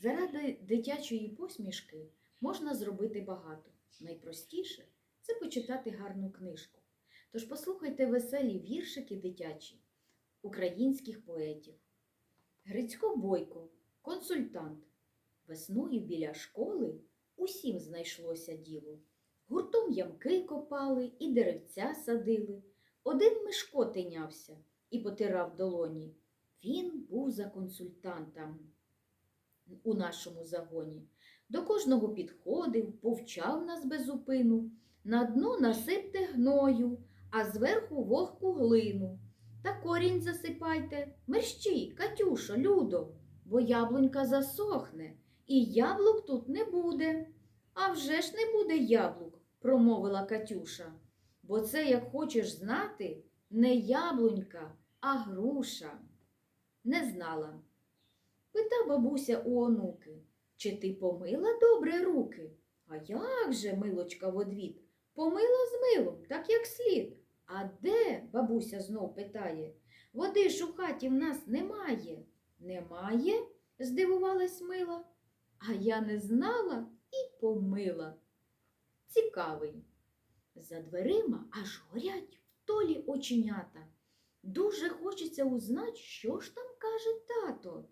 Заради дитячої посмішки можна зробити багато. Найпростіше це почитати гарну книжку. Тож послухайте веселі віршики дитячі українських поетів. Грицько Бойко, консультант. Весною біля школи усім знайшлося діло. Гуртом ямки копали і деревця садили. Один Мишко тинявся і потирав долоні. Він був за консультантом у нашому загоні. До кожного підходив, повчав нас без зупину. На дно насипте гною, а зверху вогку глину. Та корінь засипайте, мерщій, Катюшо, Людо, бо яблунька засохне, і яблук тут не буде. А вже ж не буде яблук, промовила Катюша. Бо це, як хочеш знати, не яблунька, а груша. Не знала. Бабуся у онуки, чи ти помила добре руки? А як же, милочка, в одвіт? Помила з милом, так як слід. А де? бабуся знов питає. Води ж у хаті в нас немає. Немає? здивувалась мила. А я не знала і помила. Цікавий. За дверима аж горять в толі оченята. Дуже хочеться узнать, що ж там каже тато.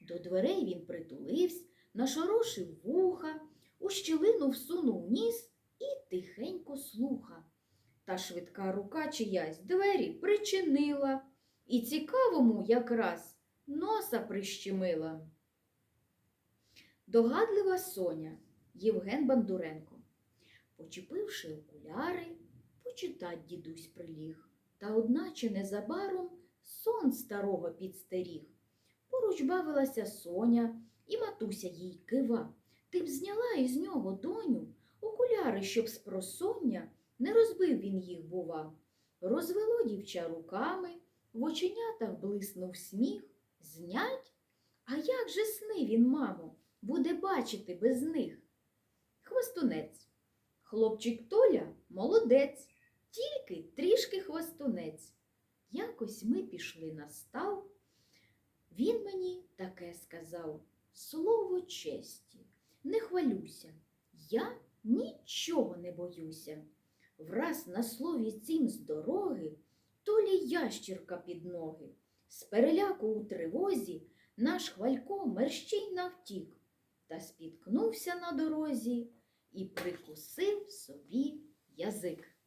До дверей він притулився, нашорошив вуха, у щілину всунув ніс і тихенько слуха. Та швидка рука чиясь двері причинила і цікавому якраз носа прищемила. Догадлива Соня Євген Бандуренко. Почепивши окуляри, почитать дідусь приліг, та одначе незабаром сон старого підстеріг. Поруч бавилася Соня, і матуся їй кива. Ти б зняла із нього, доню, окуляри, щоб з просоння не розбив він їх, бува. Розвело дівча руками, в оченятах блиснув сміх. Знять? А як же сни він, мамо, буде бачити без них? Хвостунець. Хлопчик Толя молодець, тільки трішки хвостунець. Якось ми пішли на став. Він мені таке сказав слово честі, не хвалюся, я нічого не боюся. Враз на слові цім з дороги толі ящірка під ноги. З переляку у тривозі наш хвалько мерщій навтік та спіткнувся на дорозі і прикусив собі язик.